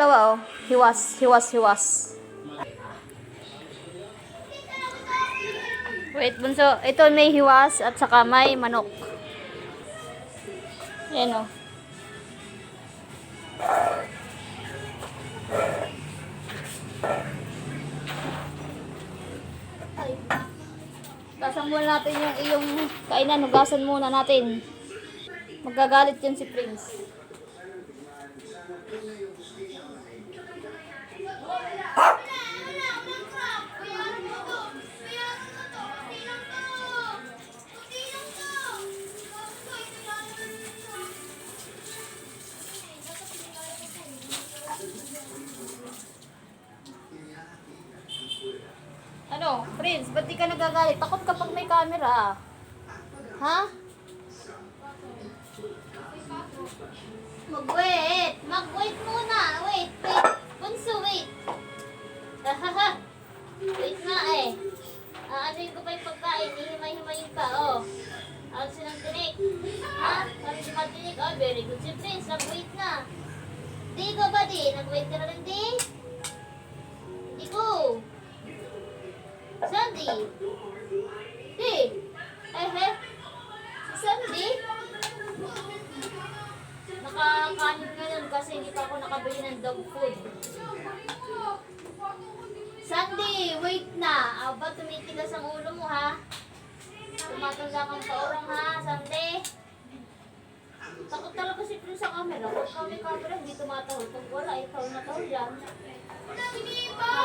dalawa, oh. Hiwas, hiwas, hiwas. Wait, bunso. Ito may hiwas at saka may manok. Yan, oh. Ay. Tasan muna natin yung iyong kainan. Hugasan muna natin. Magagalit yan si Prince. Ano, Prince, ba't di ka nagagalit? Takot kapag may camera. Ha? Mag-wait. Mag-wait muna. Wait, wait. Bunso, wait. Ahaha. wait nga eh. Aanuin ko pa yung pagkain. Hihimay-himayin pa, oh. Ano silang tinik? Ha? Sabi si Matinik, oh, very good si Prince. Nag-wait na. Di ko ba di? Nag-wait ka na rin di? Di ko. Sandy. Di. Eh, eh. Si Sandy. Nakakanin ngayon kasi hindi pa ako nakabili ng dog food. Sandy, wait na. Aba, tumitigas ang ulo mo ha. Tumatanda kang paurang ha, Sandy. Takot talaga si Prince sa camera. Pag kami camera, hindi tumatahol. Pag wala, ikaw na tahol yan. Ha?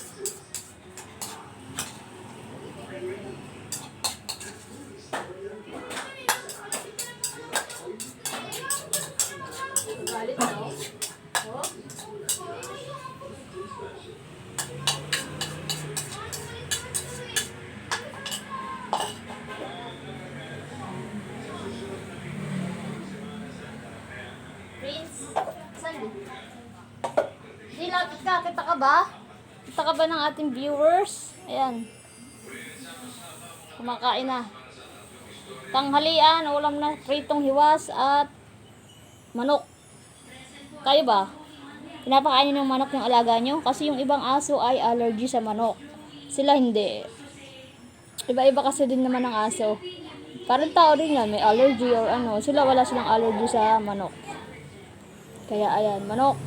Ka, kita ka ba? Kita ka ba ng ating viewers? Ayan. Kumakain na. Tanghalian, ulam na pritong hiwas at manok. Kayo ba? Pinapakain niyo ng manok yung alaga nyo? Kasi yung ibang aso ay allergy sa manok. Sila hindi. Iba-iba kasi din naman ng aso. Parang tao din yan, may allergy or ano. Sila wala silang allergy sa manok. Kaya ayan, manok.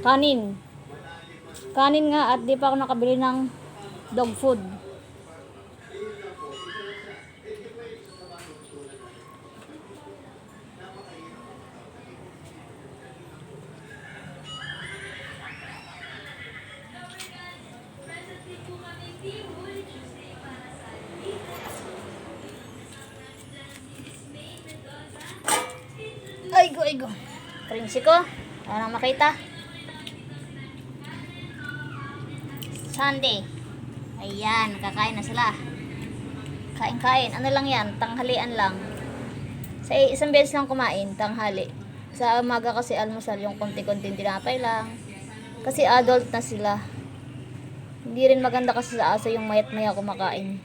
Kanin. Kanin nga at di pa ako nakabili ng dog food. Ay go, ay go. Prinsi ko. Ano nang makita? Sunday. Ayan, kakain na sila. Kain-kain. Ano lang yan? Tanghalian lang. Sa isang beses lang kumain, tanghali. Sa umaga kasi almusal yung konti-konti tinapay lang. Kasi adult na sila. Hindi rin maganda kasi sa aso yung mayat maya kumakain.